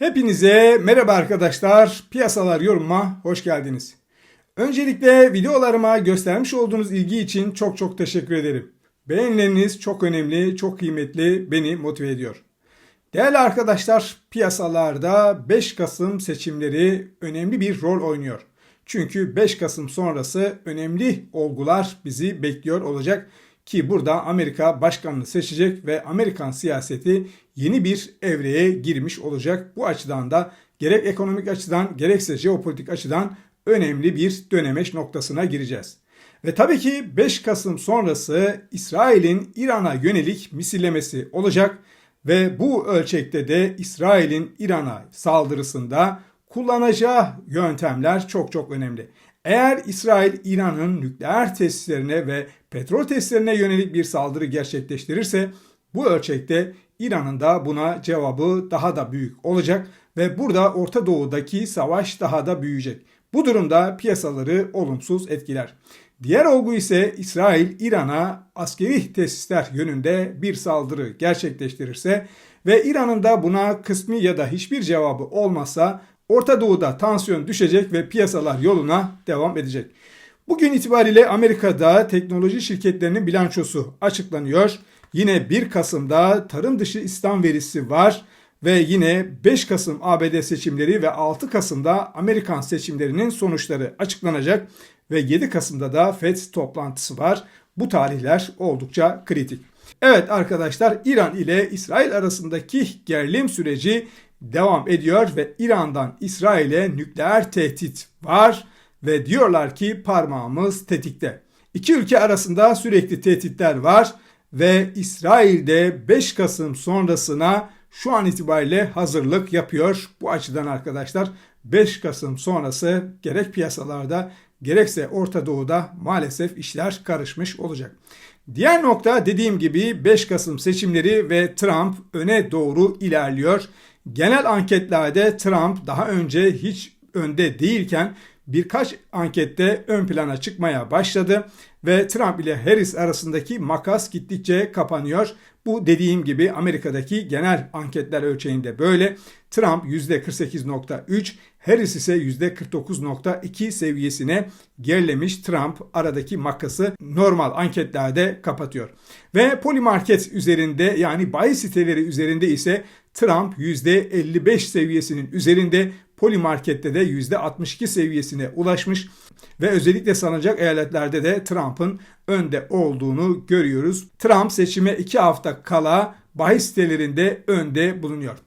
Hepinize merhaba arkadaşlar. Piyasalar yorumuma hoş geldiniz. Öncelikle videolarıma göstermiş olduğunuz ilgi için çok çok teşekkür ederim. Beğenileriniz çok önemli, çok kıymetli, beni motive ediyor. Değerli arkadaşlar, piyasalarda 5 Kasım seçimleri önemli bir rol oynuyor. Çünkü 5 Kasım sonrası önemli olgular bizi bekliyor olacak ki burada Amerika başkanını seçecek ve Amerikan siyaseti yeni bir evreye girmiş olacak. Bu açıdan da gerek ekonomik açıdan gerekse jeopolitik açıdan önemli bir dönemeç noktasına gireceğiz. Ve tabii ki 5 Kasım sonrası İsrail'in İran'a yönelik misillemesi olacak ve bu ölçekte de İsrail'in İran'a saldırısında kullanacağı yöntemler çok çok önemli. Eğer İsrail İran'ın nükleer tesislerine ve petrol tesislerine yönelik bir saldırı gerçekleştirirse bu ölçekte İran'ın da buna cevabı daha da büyük olacak ve burada Orta Doğu'daki savaş daha da büyüyecek. Bu durumda piyasaları olumsuz etkiler. Diğer olgu ise İsrail İran'a askeri tesisler yönünde bir saldırı gerçekleştirirse ve İran'ın da buna kısmi ya da hiçbir cevabı olmazsa Orta Doğu'da tansiyon düşecek ve piyasalar yoluna devam edecek. Bugün itibariyle Amerika'da teknoloji şirketlerinin bilançosu açıklanıyor. Yine 1 Kasım'da tarım dışı istihdam verisi var ve yine 5 Kasım ABD seçimleri ve 6 Kasım'da Amerikan seçimlerinin sonuçları açıklanacak ve 7 Kasım'da da FED toplantısı var. Bu tarihler oldukça kritik. Evet arkadaşlar İran ile İsrail arasındaki gerilim süreci devam ediyor ve İran'dan İsrail'e nükleer tehdit var ve diyorlar ki parmağımız tetikte. İki ülke arasında sürekli tehditler var ve İsrail'de 5 Kasım sonrasına şu an itibariyle hazırlık yapıyor. Bu açıdan arkadaşlar 5 Kasım sonrası gerek piyasalarda gerekse Orta Doğu'da maalesef işler karışmış olacak. Diğer nokta dediğim gibi 5 Kasım seçimleri ve Trump öne doğru ilerliyor. Genel anketlerde Trump daha önce hiç önde değilken birkaç ankette ön plana çıkmaya başladı ve Trump ile Harris arasındaki makas gittikçe kapanıyor. Bu dediğim gibi Amerika'daki genel anketler ölçeğinde böyle. Trump %48.3, Harris ise %49.2 seviyesine gerilemiş. Trump aradaki makası normal anketlerde kapatıyor. Ve Polymarket üzerinde yani bayi siteleri üzerinde ise Trump %55 seviyesinin üzerinde Polymarket'te de %62 seviyesine ulaşmış ve özellikle sanacak eyaletlerde de Trump'ın önde olduğunu görüyoruz. Trump seçime 2 hafta kala bahis sitelerinde önde bulunuyor.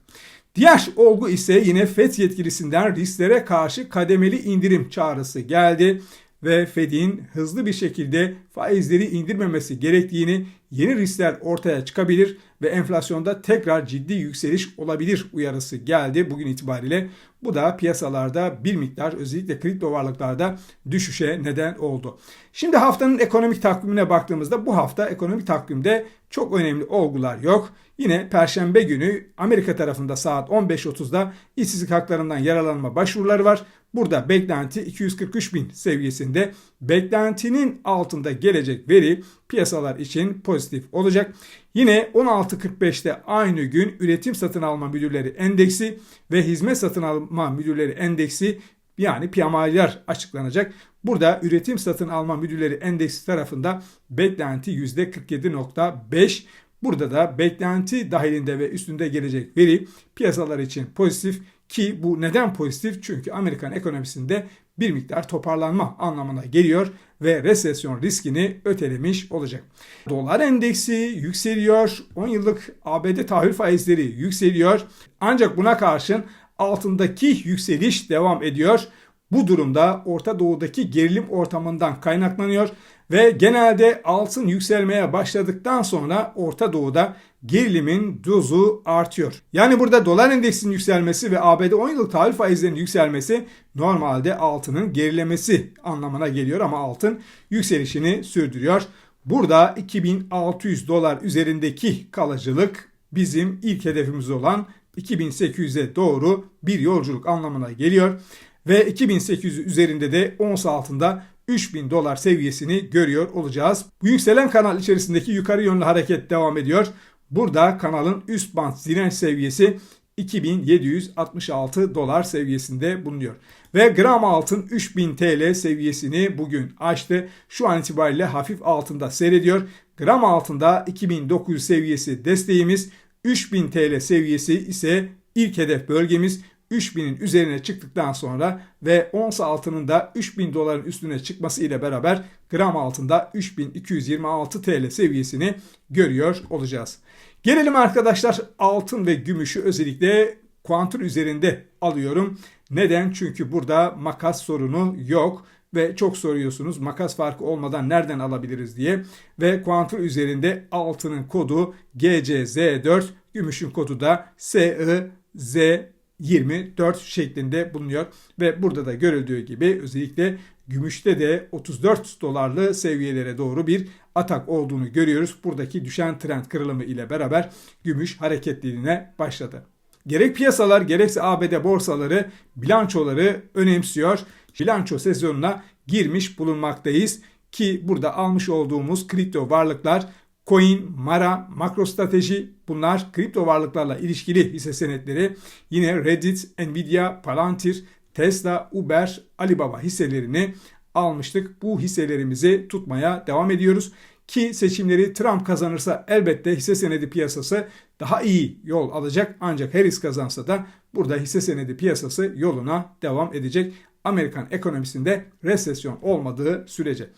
Diğer olgu ise yine FED yetkilisinden risklere karşı kademeli indirim çağrısı geldi ve Fed'in hızlı bir şekilde faizleri indirmemesi gerektiğini, yeni riskler ortaya çıkabilir ve enflasyonda tekrar ciddi yükseliş olabilir uyarısı geldi bugün itibariyle. Bu da piyasalarda bir miktar özellikle kripto varlıklarda düşüşe neden oldu. Şimdi haftanın ekonomik takvimine baktığımızda bu hafta ekonomik takvimde çok önemli olgular yok. Yine Perşembe günü Amerika tarafında saat 15.30'da işsizlik haklarından yaralanma başvuruları var. Burada beklenti 243 bin seviyesinde. Beklentinin altında gelecek veri piyasalar için pozitif olacak. Yine 16.45'te aynı gün üretim satın alma müdürleri endeksi ve hizmet satın alma müdürleri endeksi yani PMI'ler açıklanacak. Burada üretim satın alma müdürleri endeksi tarafında beklenti %47.5. Burada da beklenti dahilinde ve üstünde gelecek veri piyasalar için pozitif ki bu neden pozitif? Çünkü Amerikan ekonomisinde bir miktar toparlanma anlamına geliyor ve resesyon riskini ötelemiş olacak. Dolar endeksi yükseliyor. 10 yıllık ABD tahvil faizleri yükseliyor. Ancak buna karşın altındaki yükseliş devam ediyor. Bu durumda Orta Doğu'daki gerilim ortamından kaynaklanıyor ve genelde altın yükselmeye başladıktan sonra Orta Doğu'da gerilimin dozu artıyor. Yani burada dolar endeksinin yükselmesi ve ABD 10 yıllık tahvil faizlerinin yükselmesi normalde altının gerilemesi anlamına geliyor ama altın yükselişini sürdürüyor. Burada 2600 dolar üzerindeki kalıcılık bizim ilk hedefimiz olan 2800'e doğru bir yolculuk anlamına geliyor ve 2800 üzerinde de ons altında 3000 dolar seviyesini görüyor olacağız. Bu yükselen kanal içerisindeki yukarı yönlü hareket devam ediyor. Burada kanalın üst band direnç seviyesi 2766 dolar seviyesinde bulunuyor. Ve gram altın 3000 TL seviyesini bugün aştı. Şu an itibariyle hafif altında seyrediyor. Gram altında 2900 seviyesi desteğimiz, 3000 TL seviyesi ise ilk hedef bölgemiz. 3000'in üzerine çıktıktan sonra ve ons altının da 3000 doların üstüne çıkması ile beraber gram altında 3226 TL seviyesini görüyor olacağız. Gelelim arkadaşlar altın ve gümüşü özellikle kuantır üzerinde alıyorum. Neden? Çünkü burada makas sorunu yok ve çok soruyorsunuz makas farkı olmadan nereden alabiliriz diye ve kuantır üzerinde altının kodu GCZ4 gümüşün kodu da SIZ 24 şeklinde bulunuyor ve burada da görüldüğü gibi özellikle gümüşte de 34 dolarlı seviyelere doğru bir atak olduğunu görüyoruz. Buradaki düşen trend kırılımı ile beraber gümüş hareketliliğine başladı. Gerek piyasalar gerekse ABD borsaları bilançoları önemsiyor. Bilanço sezonuna girmiş bulunmaktayız ki burada almış olduğumuz kripto varlıklar Coin, Mara, MakroStrateji bunlar kripto varlıklarla ilişkili hisse senetleri. Yine Reddit, Nvidia, Palantir, Tesla, Uber, Alibaba hisselerini almıştık. Bu hisselerimizi tutmaya devam ediyoruz. Ki seçimleri Trump kazanırsa elbette hisse senedi piyasası daha iyi yol alacak. Ancak Harris kazansa da burada hisse senedi piyasası yoluna devam edecek. Amerikan ekonomisinde resesyon olmadığı sürece.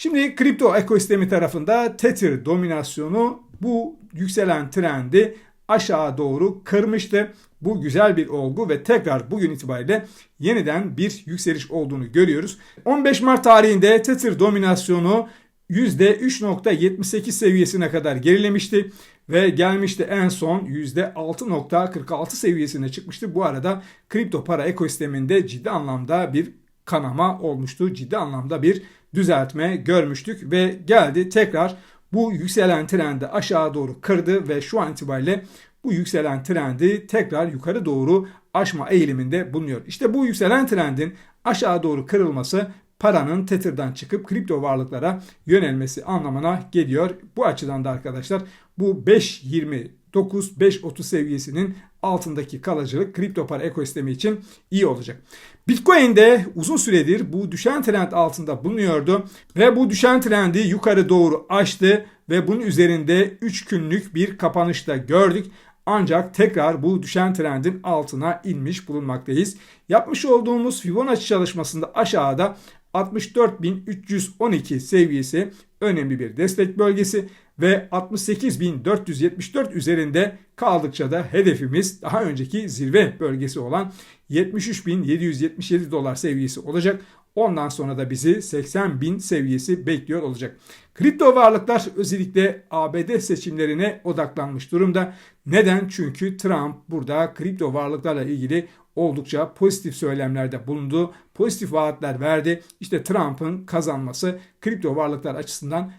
Şimdi kripto ekosistemi tarafında Tether dominasyonu bu yükselen trendi aşağı doğru kırmıştı. Bu güzel bir olgu ve tekrar bugün itibariyle yeniden bir yükseliş olduğunu görüyoruz. 15 Mart tarihinde Tether dominasyonu %3.78 seviyesine kadar gerilemişti ve gelmişti en son %6.46 seviyesine çıkmıştı. Bu arada kripto para ekosisteminde ciddi anlamda bir kanama olmuştu. Ciddi anlamda bir düzeltme görmüştük ve geldi tekrar bu yükselen trendi aşağı doğru kırdı ve şu an itibariyle bu yükselen trendi tekrar yukarı doğru aşma eğiliminde bulunuyor. İşte bu yükselen trendin aşağı doğru kırılması paranın Tether'dan çıkıp kripto varlıklara yönelmesi anlamına geliyor. Bu açıdan da arkadaşlar bu 5.29 5.30 seviyesinin altındaki kalıcılık kripto para ekosistemi için iyi olacak. Bitcoin de uzun süredir bu düşen trend altında bulunuyordu ve bu düşen trendi yukarı doğru açtı ve bunun üzerinde 3 günlük bir kapanışta gördük. Ancak tekrar bu düşen trendin altına inmiş bulunmaktayız. Yapmış olduğumuz Fibonacci çalışmasında aşağıda 64.312 seviyesi önemli bir destek bölgesi ve 68.474 üzerinde kaldıkça da hedefimiz daha önceki zirve bölgesi olan 73.777 dolar seviyesi olacak. Ondan sonra da bizi 80 bin seviyesi bekliyor olacak. Kripto varlıklar özellikle ABD seçimlerine odaklanmış durumda. Neden? Çünkü Trump burada kripto varlıklarla ilgili oldukça pozitif söylemlerde bulundu. Pozitif vaatler verdi. İşte Trump'ın kazanması kripto varlıklar açısından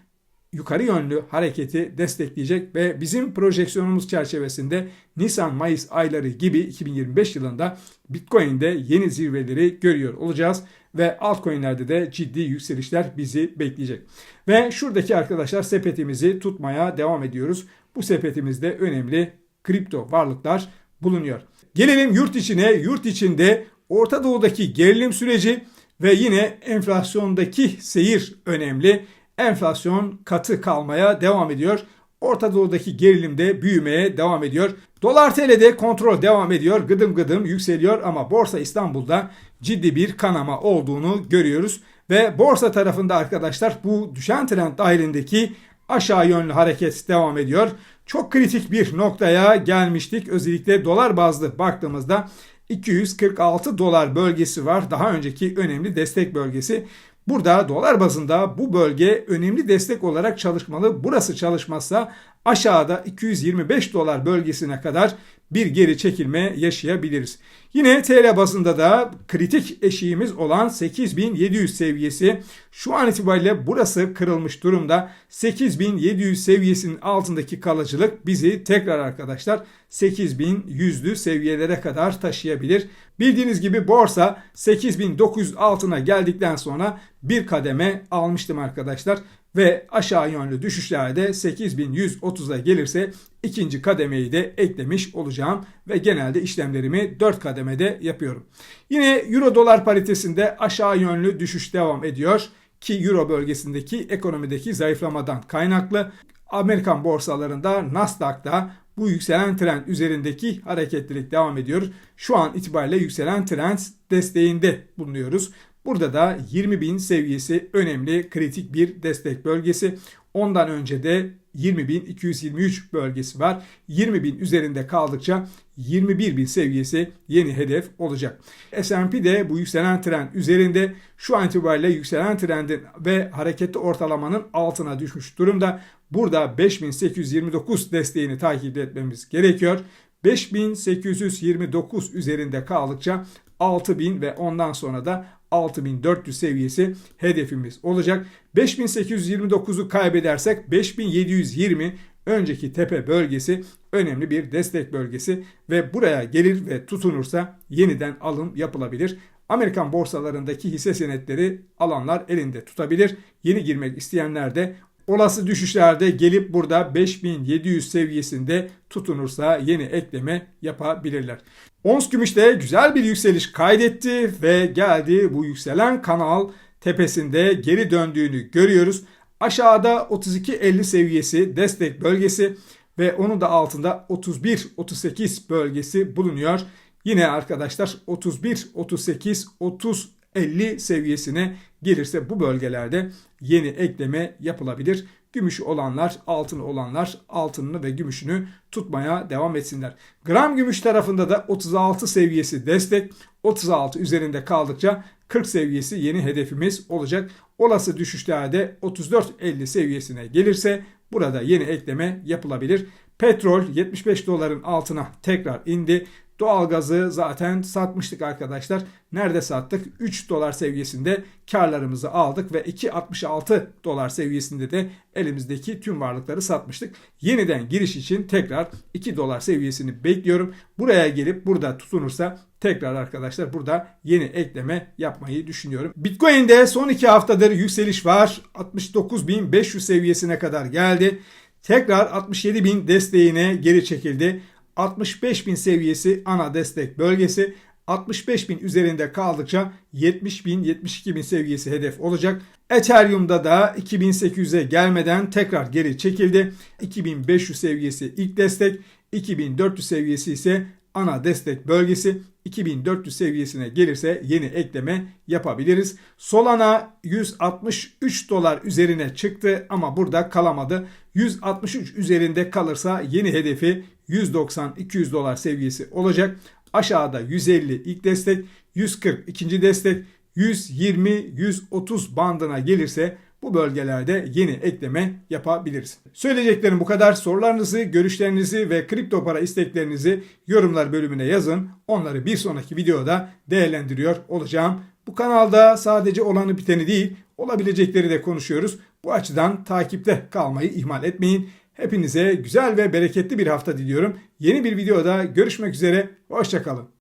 yukarı yönlü hareketi destekleyecek ve bizim projeksiyonumuz çerçevesinde Nisan-Mayıs ayları gibi 2025 yılında Bitcoin'de yeni zirveleri görüyor olacağız ve altcoin'lerde de ciddi yükselişler bizi bekleyecek. Ve şuradaki arkadaşlar sepetimizi tutmaya devam ediyoruz. Bu sepetimizde önemli kripto varlıklar bulunuyor. Gelelim yurt içine. Yurt içinde Orta Doğu'daki gerilim süreci ve yine enflasyondaki seyir önemli. Enflasyon katı kalmaya devam ediyor. Orta Doğu'daki gerilim de büyümeye devam ediyor. Dolar TL'de kontrol devam ediyor. Gıdım gıdım yükseliyor ama Borsa İstanbul'da ciddi bir kanama olduğunu görüyoruz. Ve borsa tarafında arkadaşlar bu düşen trend dahilindeki aşağı yönlü hareket devam ediyor. Çok kritik bir noktaya gelmiştik. Özellikle dolar bazlı baktığımızda 246 dolar bölgesi var. Daha önceki önemli destek bölgesi. Burada dolar bazında bu bölge önemli destek olarak çalışmalı. Burası çalışmazsa aşağıda 225 dolar bölgesine kadar bir geri çekilme yaşayabiliriz. Yine TL bazında da kritik eşiğimiz olan 8700 seviyesi şu an itibariyle burası kırılmış durumda. 8700 seviyesinin altındaki kalıcılık bizi tekrar arkadaşlar 8100'lü seviyelere kadar taşıyabilir. Bildiğiniz gibi borsa 8900 altına geldikten sonra bir kademe almıştım arkadaşlar ve aşağı yönlü düşüşlerde 8130'a gelirse ikinci kademeyi de eklemiş olacağım ve genelde işlemlerimi 4 kademede yapıyorum. Yine euro dolar paritesinde aşağı yönlü düşüş devam ediyor ki euro bölgesindeki ekonomideki zayıflamadan kaynaklı Amerikan borsalarında Nasdaq'ta bu yükselen trend üzerindeki hareketlilik devam ediyor. Şu an itibariyle yükselen trend desteğinde bulunuyoruz. Burada da 20.000 seviyesi önemli kritik bir destek bölgesi. Ondan önce de 20.223 bölgesi var. 20.000 üzerinde kaldıkça 21.000 seviyesi yeni hedef olacak. S&P de bu yükselen trend üzerinde şu an itibariyle yükselen trendin ve hareketli ortalamanın altına düşmüş durumda. Burada 5829 desteğini takip etmemiz gerekiyor. 5829 üzerinde kaldıkça 6000 ve ondan sonra da 6400 seviyesi hedefimiz olacak. 5829'u kaybedersek 5720 önceki tepe bölgesi önemli bir destek bölgesi ve buraya gelir ve tutunursa yeniden alım yapılabilir. Amerikan borsalarındaki hisse senetleri alanlar elinde tutabilir. Yeni girmek isteyenler de olası düşüşlerde gelip burada 5700 seviyesinde tutunursa yeni ekleme yapabilirler. Ons gümüşte güzel bir yükseliş kaydetti ve geldi bu yükselen kanal tepesinde geri döndüğünü görüyoruz. Aşağıda 32.50 seviyesi destek bölgesi ve onun da altında 31-38 bölgesi bulunuyor. Yine arkadaşlar 31, 38, 30, 50 seviyesine gelirse bu bölgelerde yeni ekleme yapılabilir. Gümüş olanlar, altın olanlar altınını ve gümüşünü tutmaya devam etsinler. Gram gümüş tarafında da 36 seviyesi destek. 36 üzerinde kaldıkça 40 seviyesi yeni hedefimiz olacak. Olası düşüşlerde 34.50 seviyesine gelirse burada yeni ekleme yapılabilir. Petrol 75 doların altına tekrar indi. Doğalgazı zaten satmıştık arkadaşlar. Nerede sattık? 3 dolar seviyesinde karlarımızı aldık ve 2.66 dolar seviyesinde de elimizdeki tüm varlıkları satmıştık. Yeniden giriş için tekrar 2 dolar seviyesini bekliyorum. Buraya gelip burada tutunursa tekrar arkadaşlar burada yeni ekleme yapmayı düşünüyorum. Bitcoin'de son 2 haftadır yükseliş var. 69.500 seviyesine kadar geldi. Tekrar 67.000 desteğine geri çekildi. 65.000 seviyesi ana destek bölgesi. 65.000 üzerinde kaldıkça 70.000 72.000 seviyesi hedef olacak. Ethereum'da da 2800'e gelmeden tekrar geri çekildi. 2500 seviyesi ilk destek, 2400 seviyesi ise ana destek bölgesi 2400 seviyesine gelirse yeni ekleme yapabiliriz. Solana 163 dolar üzerine çıktı ama burada kalamadı. 163 üzerinde kalırsa yeni hedefi 190-200 dolar seviyesi olacak. Aşağıda 150 ilk destek, 140 ikinci destek, 120-130 bandına gelirse bu bölgelerde yeni ekleme yapabiliriz. Söyleyeceklerim bu kadar. Sorularınızı, görüşlerinizi ve kripto para isteklerinizi yorumlar bölümüne yazın. Onları bir sonraki videoda değerlendiriyor olacağım. Bu kanalda sadece olanı biteni değil, olabilecekleri de konuşuyoruz. Bu açıdan takipte kalmayı ihmal etmeyin. Hepinize güzel ve bereketli bir hafta diliyorum. Yeni bir videoda görüşmek üzere. Hoşçakalın.